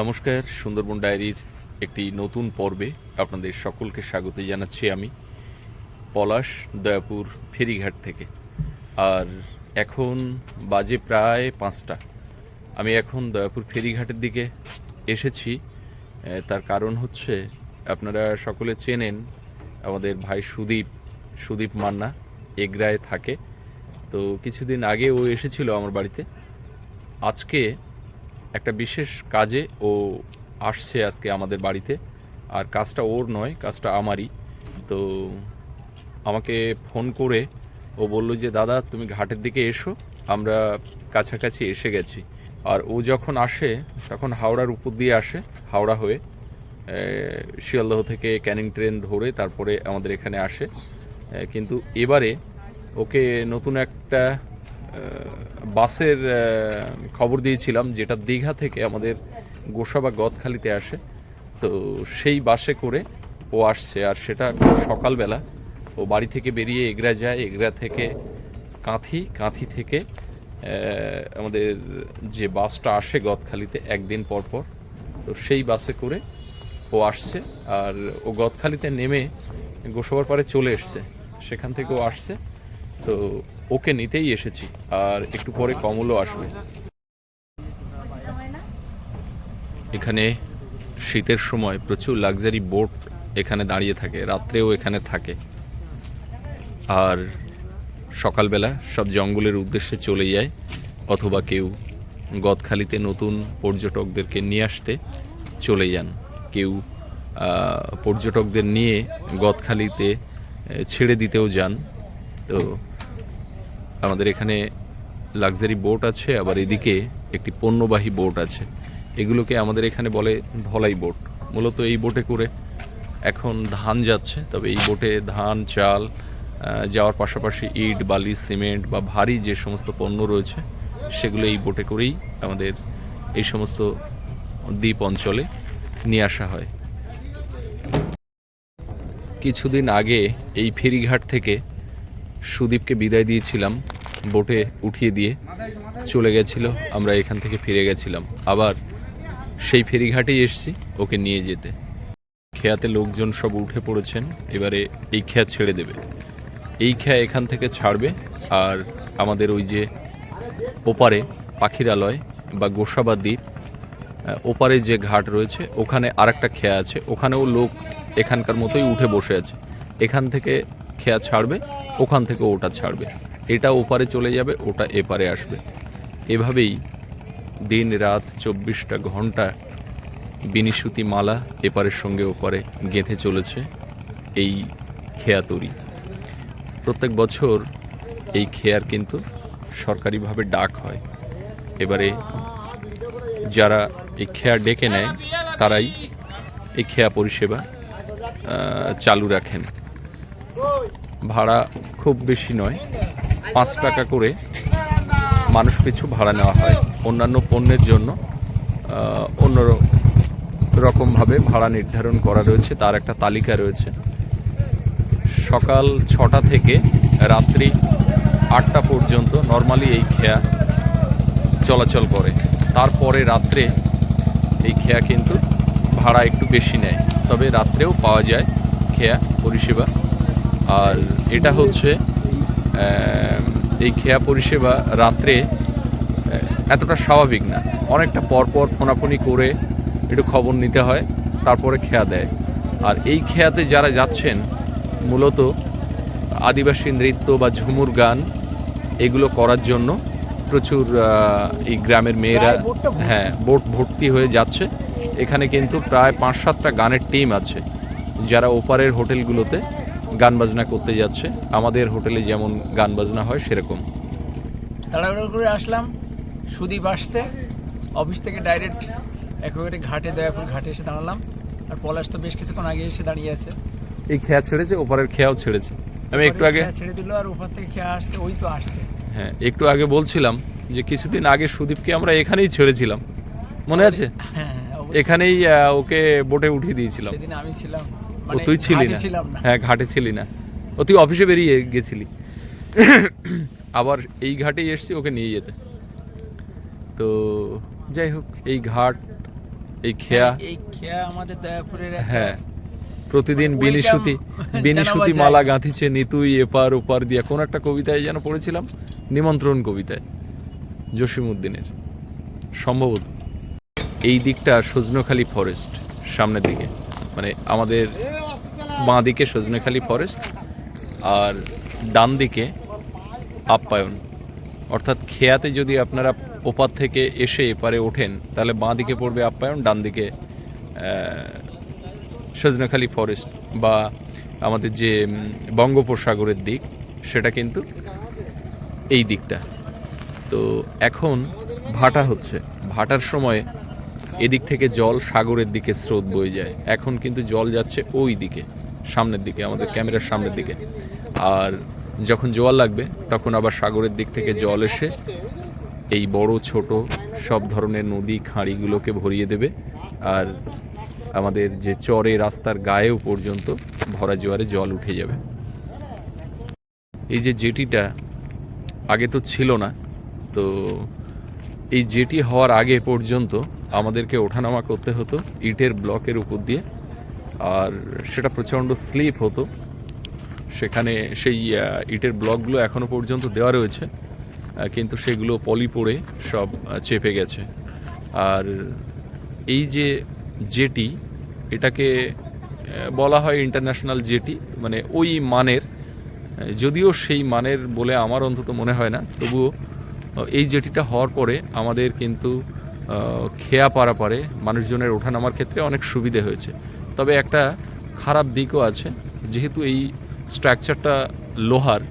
নমস্কার, সুন্দরবন ডায়েরির একটি নতুন পর্বে আপনাদের সকলকে স্বাগত জানাচ্ছি আমি, পলাশ, দয়াপুর, ফেরিঘাট থেকে। আর এখন বাজে প্রায় পাঁচটা। আমি এখন দয়াপুর ফেরিঘাটের দিকে এসেছি। তার কারণ হচ্ছে আপনারা সকলে চেনেন, আমাদের ভাই সুদীপ সুদীপ মান্না এগরায় থাকে। তো কিছুদিন আগে ও এসেছিল আমার বাড়িতে। আজকে একটা বিশেষ কাজে ও আসছে আজকে আমাদের বাড়িতে। আর কাজটা ওর নয়, কাজটা আমারই। তো আমাকে ফোন করে ও বলল যে, দাদা, তুমি ঘাটের দিকে এসো, আমরা কাছাকাছি এসে গেছি। আর ও যখন আসে, তখন হাওড়ার উপর দিয়ে আসে, হাওড়া হয়ে। শিয়ালদহ থেকে ক্যানিং ট্রেন ধরে তারপরে আমাদের এখানে আসে। কিন্তু এবারে ওকে নতুন একটা বাসের খবর দিয়েছিলাম যেটা দীঘা থেকে আমাদের গোসা বা গদখালিতে আসে। তো সেই বাসে করে ও আসছে আর সেটা সকালবেলা। ও বাড়ি থেকে বেরিয়ে এগরা যায়, এগরা থেকে কাঁথি কাঁথি থেকে আমাদের যে বাসটা আসে গদখালিতে একদিন পর পর। তো সেই বাসে করে ও আসছে আর ও গদখালিতে নেমে গোসবার পারে চলে এসছে। সেখান থেকে ও আসছে। তো ওকে নিতেই এসেছি, আর একটু পরে কমলও আসবে। এখানে শীতের সময় প্রচুর লাক্সারি বোট এখানে দাঁড়িয়ে থাকে, রাত্রেও এখানে থাকে। আর সকালবেলা সব জঙ্গলের উদ্দেশ্যে চলে যায়, অথবা কেউ গদখালিতে নতুন পর্যটকদেরকে নিয়ে আসতে চলে যান। কেউ পর্যটকদের নিয়ে গদখালিতে ছেড়ে দিতেও যান। তো আমাদের এখানে লাক্সারি বোট আছে, আবার এদিকে একটি পণ্যবাহী বোট আছে। এগুলোকে আমাদের এখানে বলে ধলাই বোট। মূলত এই বোটে করে এখন ধান যাচ্ছে, তবে এই বোটে ধান, চাল যাওয়ার পাশাপাশি ইট, বালি, সিমেন্ট বা ভারী যে সমস্ত পণ্য রয়েছে, সেগুলো এই বোটে করেই আমাদের এই সমস্ত দ্বীপ অঞ্চলে নিয়ে আসা হয়। কিছুদিন আগে এই ফেরিঘাট থেকে সুদীপকে বিদায় দিয়েছিলাম, বোটে উঠিয়ে দিয়ে চলে গেছিল, আমরা এখান থেকে ফিরে গেছিলাম। আবার সেই ফেরিঘাটেই এসছি, ওকে নিয়ে যেতে। খেয়াতে লোকজন সব উঠে পড়েছেন, এবারে এই খেয়া ছেড়ে দেবে। এই খেয়া এখান থেকে ছাড়বে, আর আমাদের ওই যে ওপারে পাখিরালয় বা গোসাবা দ্বীপ ওপারে যে ঘাট রয়েছে, ওখানে আর একটা খেয়া আছে। ওখানেও লোক এখানকার মতোই উঠে বসে আছে। এখান থেকে খেয়া ছাড়বে, ওখান থেকে ওটা ছাড়বে। এটা ওপারে চলে যাবে, ওটা এপারে আসবে। এভাবেই দিন রাত চব্বিশটা ঘণ্টা বিনিশুতি মালা এপারের সঙ্গে ওপারে গেঁথে চলেছে এই খেয়া তরি। প্রত্যেক বছর এই খেয়ার কিন্তু সরকারিভাবে ডাক হয়। এবারে যারা এই খেয়া ডেকে নেয়, তারাই এই খেয়া পরিষেবা চালু রাখেন। ভাড়া খুব বেশি নয়। পাঁচ টাকা করে মানুষ পিছু ভাড়া নেওয়া হয়। অন্যান্য পণ্যের জন্য অন্য রকমভাবে ভাড়া নির্ধারণ করা রয়েছে। তার একটা তালিকা রয়েছে। সকাল ছটা থেকে রাত্রি আটটা পর্যন্ত নর্মালি এই খেয়া চলাচল করে। তারপরে রাত্রে এই খেয়া কিন্তু ভাড়া একটু বেশি নেয়। তবে রাত্রেও পাওয়া যায় খেয়া, পরিষেবা। আর এটা হচ্ছে এই খেয়া পরিষেবা রাত্রে এতটা স্বাভাবিক না। অনেকটা পরপর ফোনাফোনি করে একটু খবর নিতে হয় তারপরে খেয়া দেয়। আর এই খেয়াতে যারা যাচ্ছেন মূলত আদিবাসী নৃত্য বা ঝুমুর গান এগুলো করার জন্য প্রচুর এই গ্রামের মেয়েরা। হ্যাঁ বোট ভর্তি হয়ে যাচ্ছে। এখানে কিন্তু প্রায় পাঁচ সাতটা গানের টিম আছে যারা ওপারের হোটেলগুলোতে গান বাজনা করতে যাচ্ছে। আমাদের হোটেলে যেমন গান বাজনা হয় সেরকম। তাড়াহুড়ো করে আসলাম। সুদীপ আসছে। অফিস থেকে ডাইরেক্ট একেবারে ঘাটে দয়াপুর ঘাটে এসে দাঁড়ালাম। আর পলাশ তো বেশ কিছুক্ষণ আগে এসে দাঁড়িয়ে আছে। এই খেয়া ছেড়েছে ওপারের খেয়াও ছেড়েছে। আমি একটু আগে ছেড়ে দিল আর ওপার থেকে খেয়া আসছে ওই তো আসছে। হ্যাঁ একটু আগে বলছিলাম যে কিছুদিন আগে সুদীপকে আমরা এখানেই ছেড়েছিলাম। মনে আছে? হ্যাঁ এখানেই ওকে বোটে উঠিয়ে দিয়েছিলাম। সেদিন আমি ছিলাম। ও মানে তুই ছিলি না। হ্যাঁ ঘাটে ছিলি না। ও তুই অফিসে বেরিয়ে গেছিলি। আবার এই ঘাটেই এসছি ওকে নিয়ে যেতে। তো যাই হোক এই ঘাট এই খেয়া। এই খেয়া আমাদের দয়াপুরের হ্যাঁ। প্রতিদিন Welcome বিনিশুতি বিনিশুতি মালা গাঁথিছে নিতুই এপার ওপার দিয়া। কোন একটা কবিতায় যেন পড়েছিলাম নিমন্ত্রণ কবিতায় জসিমউদ্দিনের। সম্ভবত। এই দিকটা সজনখালী ফরেস্ট সামনের দিকে। মানে আমাদের বাঁ দিকে সজনেখালী ফরেস্ট আর ডান দিকে আপ্যায়ন। অর্থাৎ খেয়াতে যদি আপনারা ওপার থেকে এসে এপারে ওঠেন, তাহলে বাঁ দিকে পড়বে আপ্যায়ন ডান দিকে সজনেখালী ফরেস্ট বা আমাদের যে বঙ্গোপসাগরের দিক, সেটা কিন্তু এই দিকটা। তো এখন ভাটা হচ্ছে। ভাটার সময় এদিক থেকে জল সাগরের দিকে স্রোত বয়ে যায়। এখন কিন্তু জল যাচ্ছে ওই দিকে। সামনের দিকে, আমাদের ক্যামেরার সামনের দিকে। আর যখন জোয়ার লাগবে, তখন আবার সাগরের দিক থেকে জল এসে এই বড়, ছোট সব ধরনের নদী, খাঁড়িগুলোকে ভরিয়ে দেবে। আর আমাদের যে চরে রাস্তার গায়েও পর্যন্ত ভরা জোয়ারে জল উঠে যাবে। এই যে জেটিটা, আগে তো ছিল না, তো এই জেটি হওয়ার আগে পর্যন্ত আমাদেরকে ওঠানামা করতে হতো ইটের ব্লকের উপর দিয়ে। আর সেটা প্রচণ্ড স্লিপ হতো। সেখানে সেই ইটের ব্লকগুলো এখনও পর্যন্ত দেওয়া রয়েছে কিন্তু সেগুলো পলি পড়ে সব চেপে গেছে। আর এই যে জেটি, এটাকে বলা হয় ইন্টারন্যাশনাল জেটি মানে ওই মানের যদিও সেই মানের বলে আমার অন্তত মনে হয় না, তবুও এই জেটিটা হওয়ার পরে আমাদের কিন্তু খেয়া পারাপারে মানুষজনের ওঠানামার ক্ষেত্রে অনেক সুবিধে হয়েছে। তবে একটা খারাপ দিকও আছে, যেহেতু এই স্ট্রাকচারটা লোহার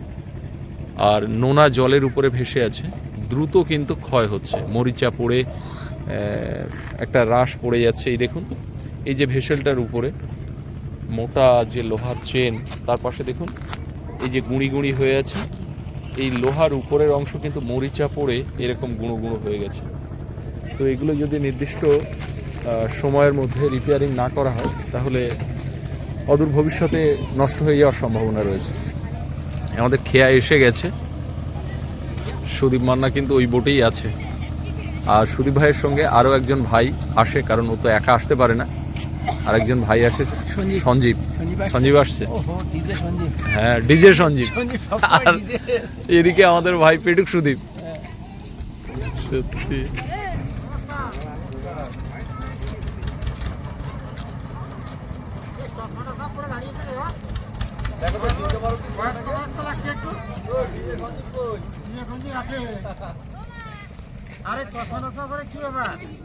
আর নোনা জলের উপরে ভেসে আছে, দ্রুত কিন্তু ক্ষয় হচ্ছে। মরিচা পড়ে একটা রাশ পড়ে যাচ্ছে, এই দেখুন। এই যে ভেসেলটার উপরে মোটা যে লোহার চেন, তার পাশে দেখুন, এই যে গুঁড়ি গুঁড়ি হয়ে আছে, এই লোহার উপরের অংশ কিন্তু মরিচা পড়ে এরকম গুঁড়ো গুঁড়ো হয়ে গেছে। তো এগুলো যদি নির্দিষ্ট সময়ের মধ্যে রিপেয়ারিং না করা হয় তাহলে অদূর ভবিষ্যতে নষ্ট হয়ে যাওয়ার সম্ভাবনা রয়েছে। আমাদের খেয়া এসে গেছে। সুদীপ মান্না কিন্তু ওই বোটেই আছে। আর সুদীপ ভাইয়ের সঙ্গে আরও একজন ভাই আসে কারণ ও তো একা আসতে পারে না। আর একজন ভাই আসে সঞ্জীব। সঞ্জীব। আসছে? হ্যাঁ ডিজে সঞ্জীব। সঞ্জীব আর- এদিকে আমাদের ভাই পেটুক সুদীপ। সত্যি।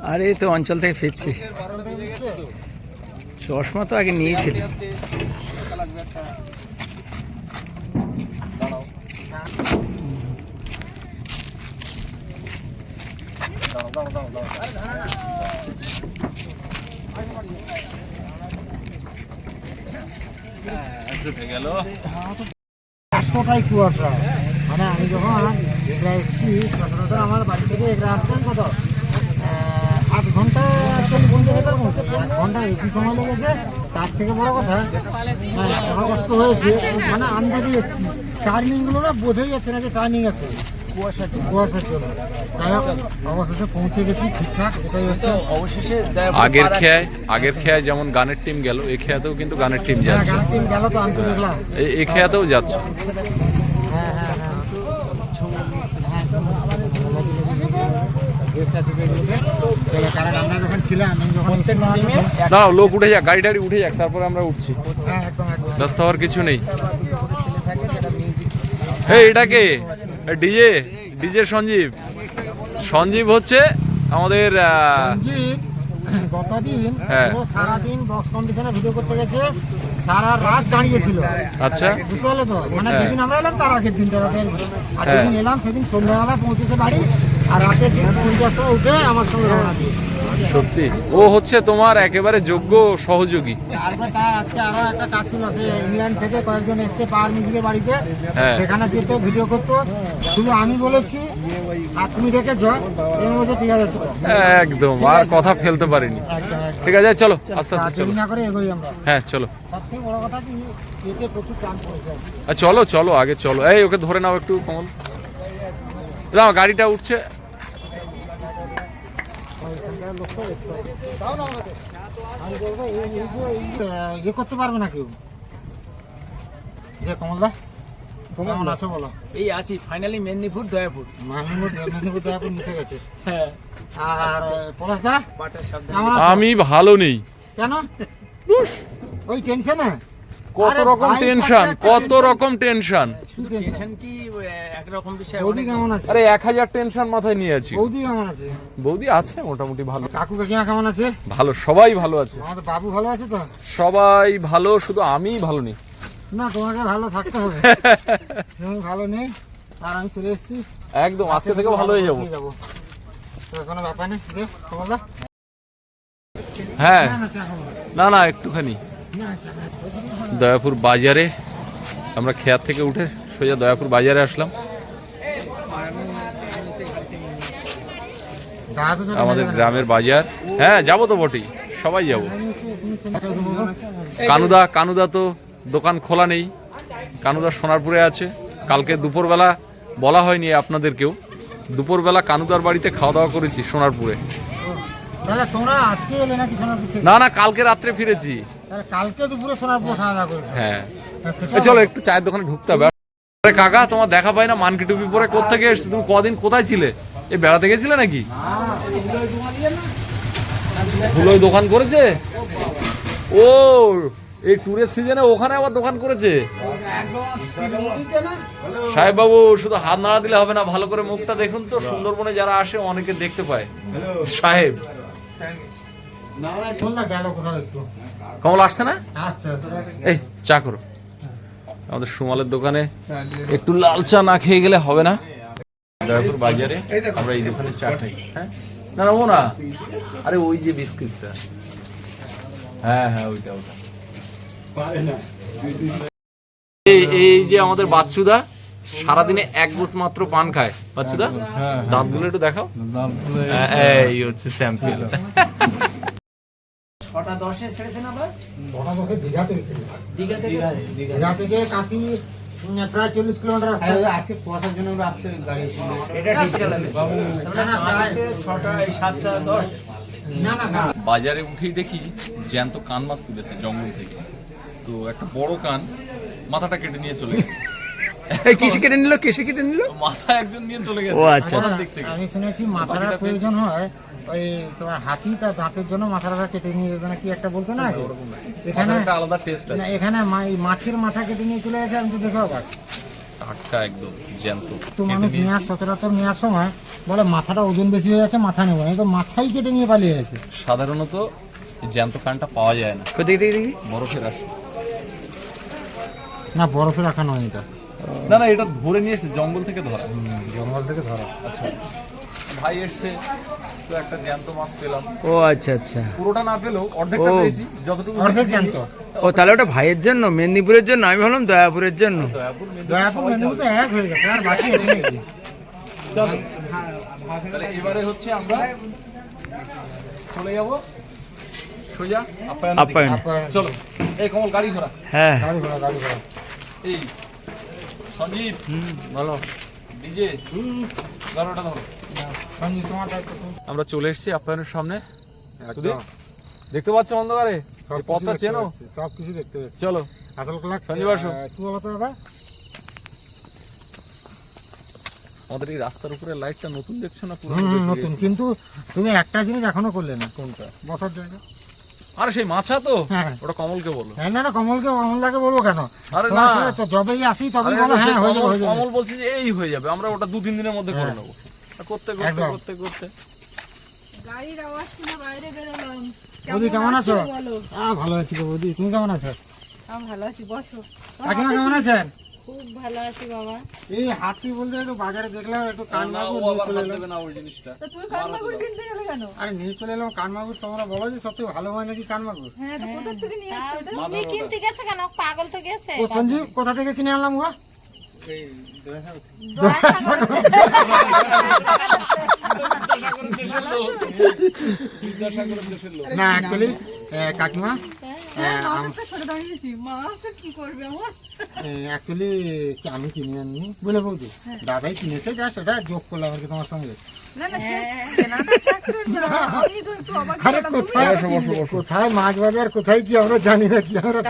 আরে তো অঞ্চল থেকে ফিরছি। চশমা তো আগে নিয়েছিল। গেল। এতটাই কুয়াশা। মানে আমি যখন এগরা এসেছি সচরাচর আমার বাড়ি থেকে এগরা আসতেন কত? আধ ঘণ্টা চল্লিশ এরকম হতো। এক ঘণ্টা বেশি সময় লেগেছে। তার থেকে বড় কথা হ্যাঁ, এত কষ্ট হয়েছে। মানে আন্দাজে এসেছি। টার্নিংগুলো না বোঝাই যাচ্ছে না যে টার্নিং আছে। কুয়াশা কুয়াশার জন্য অবশেষে পৌঁছে গেছি ঠিকঠাক হচ্ছে। অবশেষে আগের খেয়ায় আগের খেয়ায় যেমন গানের টিম গেল এ খেয়াতেও কিন্তু গানের টিম হ্যাঁ যাচ্ছে। গানের দিন গেল তো আমি এই- এই খেয়াতেও যাচ্ছে হ্যাঁ হ্যাঁ হ্যাঁ কারণ আমরা যখন ছিলাম আমি যখন এসেছিলাম তখন- দাঁড়াও লোক উঠে যাক গাড়ি টাড়ি উঠে যাক তারপরে আমরা উঠছি। হ্যাঁ একদম একদম। ব্যস্ত হওয়ার কিছু নেই। এই এটাকে ডিজে? ডিজে সঞ্জীব। সঞ্জীব হচ্ছে আমাদের গতদিন হ্যাঁ। ও সারাদিন বক্স কন্ডিশনে ভিডিও করতে গেছে সারা রাত দাঁড়িয়েছিল। আচ্ছা। বুঝতে পারলে তো মানে হ্যাঁ। যেদিন আমরা এলাম তার আগের দিনটা রাতের। আর হ্যাঁ। যেদিন এলাম সেদিন সন্ধ্যাবেলা পৌঁছেছে বাড়ি আর রাতে উঠে আমার সঙ্গে রওনা দিয়ে সত্যি? ও হচ্ছে তোমার একেবারে যোগ্য সহযোগী। তারপরে তার আজকে আরও একটা কাজ ছিল সে ইংল্যান্ড থেকে কয়েকজন এসছে পাওয়ার মিউজিকের বাড়িতে। হ্যাঁ। সেখানে যেত ভিডিও করতো। শুধু আমি বলেছি আর তুমি রেখেছ এর মধ্যে ঠিক আছে। একদম আর কথা ফেলতে পারিনি। ঠিক আছে চলো আস্তে আস্তে চলো। না করে এগোই আমরা। হ্যাঁ চলো। সব বড় কথা কি এতে প্রচুর চান পড়েছে চলো চলো আগে চলো। এই ওকে ধরে নাও একটু কমল গাড়িটা উঠছে ওইখানকার এলাকার লোক তো একটু তাও না আমাকে আমি বলব এই এই যে এই, আহ, ইয়ে করতে পারবে না কেউ। যে কমলদা কেমন আছো বলো? এই আছি ফাইনালি মেদিনীপুর দয়াপুর। মাহমুদ মেদিনীপুর দয়াপুর নিচে গেছে। হ্যাঁ। আর পলাশদা? আমি ভালো নেই। কেন? ওই টেনশনে? কত রকম টেনশন কত রকম টেনশন টেনশন কি একরকম বিষয় বৌদি কেমন আছে? আরে এক হাজার টেনশন মাথায় নিয়ে আছি। বৌদি কেমন আছে? বৌদি আছে মোটামুটি ভালো। কাকু কাকিমা কেমন আছে? ভালো সবাই ভালো আছে। আমাদের বাবু ভালো আছে তো? সবাই ভালো শুধু আমিই ভালো নেই। না তোমাকে ভালো থাকতে হবে। তুমি ভালো নেই আর আমি চলে এসেছি। একদম আজকে থেকে ভালো হয়ে যাব। কোনো ব্যাপার নেই হ্যাঁ। না না একটুখানি। দয়াপুর বাজারে আমরা খেয়ার থেকে উঠে সোজা দয়াপুর বাজারে আসলাম। আমাদের গ্রামের বাজার। হ্যাঁ যাব তো বটেই সবাই যাব। কানুদা কানুদা তো দোকান খোলা নেই কানুদা সোনারপুরে আছে। কালকে দুপুরবেলা বলা হয়নি আপনাদেরকেও। দুপুরবেলা কানুদার বাড়িতে খাওয়া দাওয়া করেছি সোনারপুরে। না না কালকে রাত্রে ফিরেছি। কালকে দুপুরে সোনারপুর খাওয়া দাওয়া করেছ হ্যাঁ। এ চলো একটু চায়ের দোকানে ঢুকতে হবে। আরে কাকা তোমার দেখা পাই না মানকি টুপি পরে কোথেকে এসছো? তুমি কদিন কোথায় ছিলে? এই বেড়াতে গেছিলে নাকি? ধুলোয় দোকান করেছে? ও এই ট্যুরের সিজনে ওখানে আবার দোকান করেছে? সাহেব বাবু শুধু হাত নাড়া দিলে হবে না ভালো করে মুখটা দেখুন তো। সুন্দরবনে যারা আসে অনেকে দেখতে পায়। সাহেব। কমল আসছে না? এই চা করো। আমাদের সুমালের দোকানে একটু লাল চা না খেয়ে গেলে হবে না। দয়াপুর বাজারে আমরা এই দোকানে চা খাই। হ্যাঁ? না না ও না আরে ওই যে বিস্কিটটা। হ্যাঁ হ্যাঁ ওইটা ওটা এই এই যে আমাদের বাচ্চুদা সারাদিনে এক গোস মাত্র পান খায়। বাচ্চুদা দাঁতগুলো একটু দেখাও। হ্যাঁ, এই হচ্ছে স্যাম্পল। ছটা দশে ছেড়েছে না বাস বড় বসে দীঘাতে গেছিল দীঘা থেকে দীঘা থেকে উম, প্রায় চল্লিশ কিলোমিটার রাস্তা। আজকে কুয়াশার জন্য আমরা আসতে গাড়ি এটা ঠিক চালাবে না, না, প্রায়- ছটা সাতটা দশ। না না না। বাজারে উঠেই দেখি জ্যান্ত কান মাছ তুলেছে জঙ্গল থেকে। তো একটা বড় কান মাথাটা কেটে নিয়ে চলে গেছে। কিসে কেটে নিল কিসে কেটে নিল? মাথা একজন নিয়ে চলে গেছে। ও, আচ্ছা। আমি শুনেছি মাথার প্রয়োজন হয় ওই তোমার হাতি তার দাঁতের জন্য মাথাটা কেটে নিয়ে যেত না কি একটা বলতো না এখানে আলাদা টেস্ট আছে। এখানে মাছের মাথা কেটে নিয়ে চলে গেছে আমি তো দেখো আবার টাটকা একদম জ্যান্ত তো মানুষ নেওয়ার সচরাচর নেওয়ার সময় বলে মাথাটা ওজন বেশি হয়ে যাচ্ছে মাথা নেব তো মাথাই কেটে নিয়ে পালিয়ে গেছে। সাধারণত জ্যান্ত কানটা পাওয়া যায় না। দেখি দেখি দেখি? বরফের আসে না বরফে রাখা নয় এটা। না না এটা ধরে নিয়ে এসেছে জঙ্গল থেকে ধরা। জঙ্গল থেকে ধরা। আচ্ছা। ভাই এসছে তো একটা জ্যান্ত মাছ পেলাম। ও আচ্ছা আচ্ছা। পুরোটা না পেলেও অর্ধেকটা। পেয়েছি যতটুকু অর্ধেক জ্যান্ত? ও তাহলে ওটা ভাইয়ের জন্য মেদিনীপুরের জন্য? আমি ভাবলাম দয়াপুরের জন্য। দয়াপুর মেদিনীপুর দয়াপুর মেদিনীপুর তো এক হয়ে গেছে আর বাকি আছে নাকি? তাহলে এবারে হচ্ছে আমরা চলে যাব। সোজা আপ্যায়ন আপ্যায়নে। আপ্যায়ন। চলো। এই কমল গাড়ি ঘোড়া হ্যাঁ। গাড়ি ঘোড়া গাড়ি ঘোড়া এই সঞ্জীব বলো। ডিজে। গাড়োটা ধরো। সঞ্জীব তোমার দায়িত্ব আমরা চলে এসেছি আপ্যায়নের সামনে। একদম। দেখতে পাচ্ছ অন্ধকারে? সব পথটা চেনো? সব কিছু দেখতে পাচ্ছি। চলো। আসল ক্লাস সঞ্জীব আসো। কি বলতো দাদা আমাদের এই রাস্তার উপরে লাইটটা নতুন দেখছ না পুরো হুম হুম, নতুন। কিন্তু তুমি একটা জিনিস এখনও করলে না কোনটা? বসার জায়গা? আরে সেই মাছা তো? হ্যাঁ। ওটা কমলকে বলো। হ্যাঁ না না কমলকে কমলদাকে বলব কেন? আরে না। তো যবেই আসি তবেই বলো হ্যাঁ হয়ে যাবে হয়ে যাবে। কমল বলছে যে এই হয়ে যাবে আমরা ওটা দু তিন দিনের মধ্যে করে হ্যাঁ। নেব। করতে করতে করতে করতে। গাড়ির আওয়াজ শুনে বাইরে বেরোলাম। বৌদি কেমন আছো আহ ভালো আছি গো বৌদি তুমি কেমন আছো? আমি ভালো আছি বসো। কাকিমা কেমন আছেন? খুব ভালো আছি বাবা। এই হাতি বলতে একটু বাজারে দেখলাম একটু কান না, মাগুর নিয়ে চলে এলাম না ওই জিনিসটা। তা তুমি কানমাগুর কিনতে গেলে কেন? আরে নিয়ে চলে এলাম কান মাগুর তোমরা বলো যে সত্যি ভালো হয় নাকি কান মাগুর হ্যাঁ তো কোথা থেকে নিয়ে আসছো তুমি কিনতে গেছে কেন? পাগল তো গেছে। ও সঞ্জীব কোথা থেকে কিনে আনলাম গো? না অ্যাকচুয়ালি কাকিমা হ্যাঁ, আম- অ্যাকচুয়ালি কিনে আনিনি বলে বৌদি দাদাই কিনেছে যা সেটা যোগ করলাম আর কি তোমার সঙ্গে। না না সে কেনাটা ফ্যাক্টর না আমি তো একটু অবাক আরে কোথায়? কোথায় মাছ বাজার? কোথায় কি আমরা জানি না কি আমরা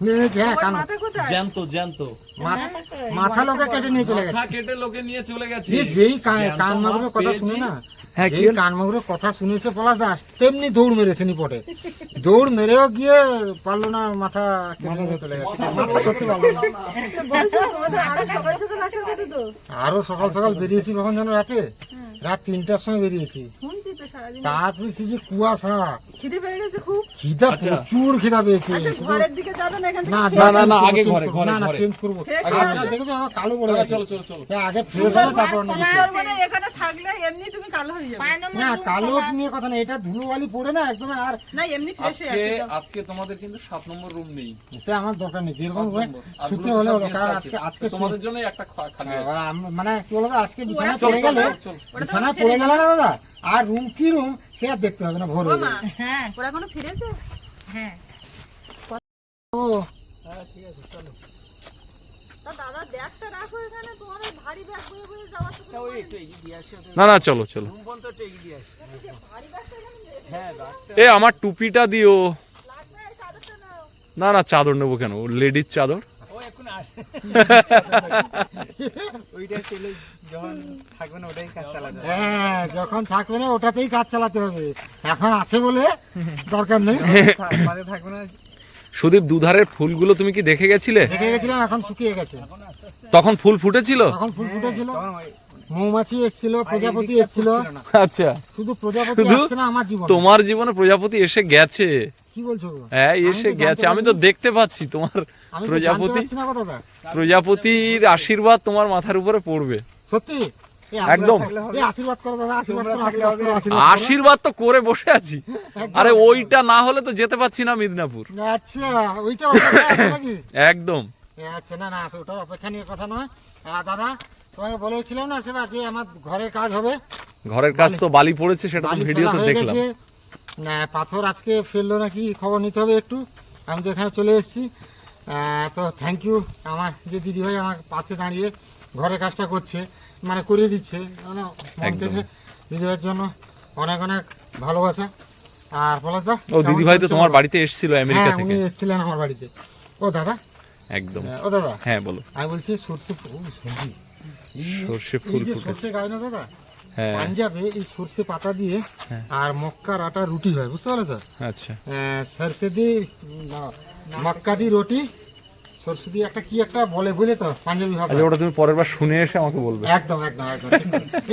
নেমেছি হ্যাঁ মাথা কোথায়? জ্যান্ত জ্যান্ত। মাথা মাথা লোকে কেটে নিয়ে চলে গেছে। কেটে লোকে নিয়ে চলে গেছে। যেই কান- কান মাগুরের কথা শুনে না? যেই কান মাগুরের কথা শুনেছে পলাশ দাস তেমনি দৌড় মেরেছে নিপটে। দৌড় মেরেও গিয়ে পারল না মাথা নিয়ে চলে গেছে মাথা করতে পারল না। আরও সকাল সকাল আসার কথা তো আরও সকাল সকাল বেরিয়েছি কখন যেন রাতে? রাত তিনটার সময় বেরিয়েছি। তারপরে সে যে কুয়াশা খিদে পেয়ে গেছে খুব। খিদা প্রচুর খিদা পেয়েছে। আচ্ছা ঘরের দিকে যাবে না এখান থেকে? না না না আগে ঘরে, ঘরে, না না চেঞ্জ করব। আগে হয়ে দেখেছ আমার কালো পড়ে গেছে। চলো চলো চলো। হ্যাঁ, আগে ফ্রেশ হবে তারপর অন্য কিছু। মানে এখানে থাকলে এমনি তুমি কালো হয়ে যাবে। না কালো নিয়ে কথা না এটা ধুলোবালি পড়ে না একদম আর না এমনি ফ্রেশ হয়ে আজকে আসে আজকে তোমাদের কিন্তু সাত নম্বর রুম নেই। সে আমার দরকার নেই যেরকম হয়। শুতে হলে হলো কারণ আজকে আজকে তোমাদের জন্য একটা খালি আছে। হ্যাঁ, মানে কি বলব আজকে বিছানা চল, পড়ে গেলে। বিছানা পড়ে গেলে না দাদা? আর রুম কি রুম সে আর দেখতে হবে না ভোর হয়ে যাবে। হ্যাঁ। ওরা এখনও ফিরেছে? হ্যাঁ। ও। তা দাদা ব্যাগটা রাখো এখানে তোমার ওই ভারী ব্যাগ বয়ে বয়ে যাওয়ার তো কোনো মানে না না চলো চলো। এ আমার টুপিটা দিও। না না চাদর নেব কেন? লেডির চাদর? হ্যাঁ যখন থাকবে না ওটাতেই কাজ চালাতে হবে। এখন আছে বলে দরকার নেই। থাকবে না। সুদীপ দুধারের ফুলগুলো তুমি কি দেখে গেছিলে? দেখে গেছিলাম এখন শুকিয়ে গেছে। তখন ফুল ফুটেছিল? তখন ফুল ফুটেছিল। মৌমাছি এসেছিল প্রজাপতি এসেছিল। আচ্ছা। শুধু প্রজাপতি আসছে না আমার জীবন। তোমার জীবনে প্রজাপতি এসে গেছে? হ্যাঁ এসে গেছে। আমি তো দেখতে পাচ্ছি তোমার আমি তো জানতে প্রজাপতি। পারছি না কথা প্রজাপতির আশীর্বাদ তোমার মাথার উপরে পড়বে। সত্যি? একদম। আশীর্বাদ- তো করে বসে আছি। আরে ওইটা না হলে তো যেতে পারছি না মিদনাপুর। আচ্ছা একদম। আচ্ছা না না ওটা অপেক্ষা নিয়ে কথা নয়। দাদা তোমাকে বলেছিলাম না সেবা যে আমার ঘরের কাজ হবে। ঘরের কাজ তো বালি পড়েছে সেটা তো ভিডিওতে দেখলাম। পাথর আজকে ফেলল নাকি খবর নিতে হবে একটু? আমি তো এখানে চলে এসেছি। তো থ্যাংক ইউ আমার যে দিদি ভাই আমার পাশে দাঁড়িয়ে ঘরের কাজটা করছে মানে করিয়ে দিচ্ছে। মানে মন। থেকে দিদি ভাইয়ের জন্য অনেক অনেক ভালোবাসা। আর পলাশদা ও দিদি ভাই তো তোমার বাড়িতে এসেছিল আমেরিকা হ্যাঁ উনি এসেছিলেন আমার বাড়িতে। ও দাদা? একদম। ও দাদা? হ্যাঁ বলো। আমি বলছি সর্ষে ফু- ও, সবজি। এই- সর্ষে ফুল সর্ষে গাছ না দাদা? পাঞ্জাবে এই সর্ষে পাতা দিয়ে হ্যাঁ। আর মক্কার আটা রুটি হয় বুঝতে পারলে তো? আচ্ছা। সরষে দি না, মক্কা দি রুটি সরষে দিয়ে একটা কি একটা বলে বুঝলে তো পাঞ্জাবি ভাষা। আচ্ছা ওটা তুমি পরের বার শুনে এসে আমাকে বলবে। একদম একদম একদম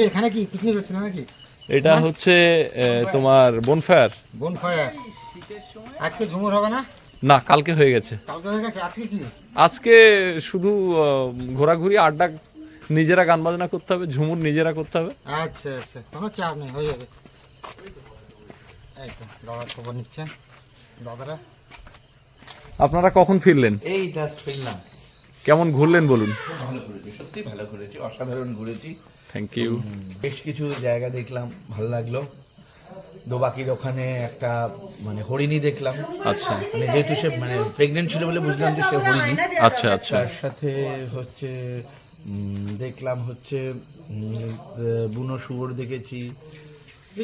এখানে কি পিকনিক হচ্ছিল নাকি? এটা হচ্ছে তোমার বনফায়ার বোন ফায়ার আজকে ঝুমুর হবে না? না কালকে হয়ে গেছে। কালকে হয়ে গেছে? আজকে কি? আজকে শুধু ঘোরাঘুরি আড্ডা নিজেরা গান বাজনা করতে হবে ঝুমুর নিজেরা করতে হবে। আচ্ছা আচ্ছা কোনো চাপ নেই হয়ে যাবে। এই তো দাদার খবর নিচ্ছেন। দাদারা? আপনারা কখন ফিরলেন? এই জাস্ট ফিরলাম। কেমন ঘুরলেন বলুন। ভালো ঘুরেছি সত্যি ভালো ঘুরেছি অসাধারণ ঘুরেছি। থ্যাংক ইউ বেশ কিছু জায়গা দেখলাম ভালো লাগল। দোবাকির ওখানে একটা মানে হরিণী দেখলাম। আচ্ছা। মানে যেহেতু সে মানে প্রেগনেন্ট ছিল বলে বুঝলাম যে সে হরিণী। আচ্ছা আচ্ছা। তার সাথে হচ্ছে দেখলাম হচ্ছে বুনো শুয়োর দেখেছি।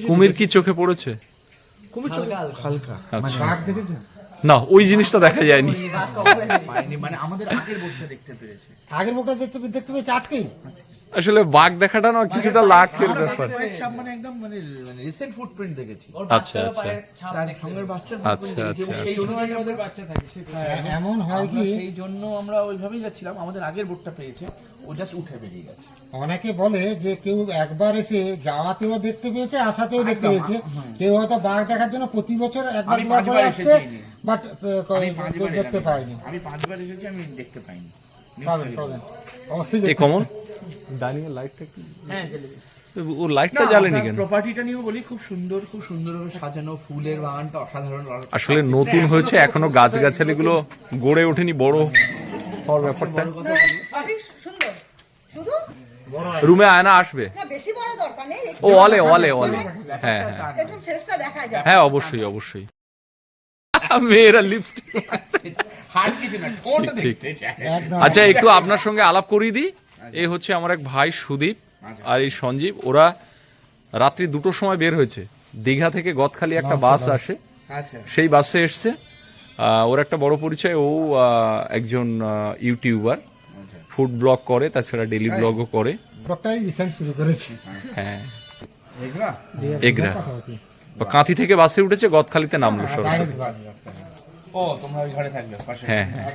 কুমির কি চোখে পড়েছে? কুমির হালকা। হালকা। আচ্ছা। বাঘ দেখেছেন? না ওই জিনিসটা দেখা যায়নি। মানে আমাদের আগের বোটটা দেখতে পেরেছে। আগের বুকটা দেখতে দেখতে পেয়েছি আজকেই। আসলে বাঘ দেখাটা না কিছুটা লাখের ব্যাপার। মানে একদম মানে রিসেন্ট ফুটপ্রিন্ট দেখেছি। আচ্ছা আচ্ছা। তার সঙ্গের বাচ্চার আচ্ছা, আচ্ছা, সেই জন্য ওদের বাচ্চা থাকে সে এমন হয় কি সেই জন্য আমরা ওইভাবেই যাচ্ছিলাম। আমাদের আগের বোটটা পেয়েছে ও জাস্ট উঠে বেরিয়ে গেছে। অনেকে বলে যে কেউ একবার এসে যাওয়াতেও দেখতে পেয়েছে আসাতেও দেখতে পেয়েছে। কেউ হয়তো বাঘ দেখার জন্য প্রতি বছর একবার দুবার করে পাঁচবার আসছে বাট আমি পাঁচবার দেখতে পাইনি আমি পাঁচবার এসেছি আমি দেখতে পাইনি। পাবেন পাবেন। অবশ্যই দেখতে কমন ডাইনিং এর লাইটটা কি? হ্যাঁ ও লাইটটা জ্বালেনি কেন? প্রপার্টিটা নিয়েও বলি খুব সুন্দর খুব সুন্দরভাবে সাজানো ফুলের বাগানটা অসাধারণ আসলে নতুন হয়েছে এখনও গাছগাছালিগুলো গড়ে ওঠেনি বড় হওয়ার ব্যাপারটা। সুন্দর। শুধু? রুমে আয়না আসবে। বেশি বড় দরকার নেই ও অলে অলে অলে হ্যাঁ হ্যাঁ। একটু ফেসটা দেখা যায় হ্যাঁ অবশ্যই অবশ্যই। মেয়েরা লিপস্টিক হার কিছু না ঠোঁট দেখতে চায়। আচ্ছা একটু আপনার সঙ্গে আলাপ করিয়ে দিই। এ হচ্ছে আমার এক ভাই সুদীপ আর এই সঞ্জীব। ওরা রাত্রি দুটোর সময় বের হয়েছে। দীঘা থেকে গদখালি একটা বাস আসে। আচ্ছা। সেই বাসে এসছে। ওর একটা বড় পরিচয় ও একজন ইউটিউবার। ফুড ব্লগ করে তাছাড়া ডেলি ব্লগও করে। ব্লগটাই রিসেন্ট শুরু করেছি। হ্যাঁ। এগরা? কাঁথি থেকে বাসে উঠেছে গদখালিতে নামলো সরাসরি। ও তোমরা ওই ঘরে থাকবে পাশে। হ্যাঁ হ্যাঁ।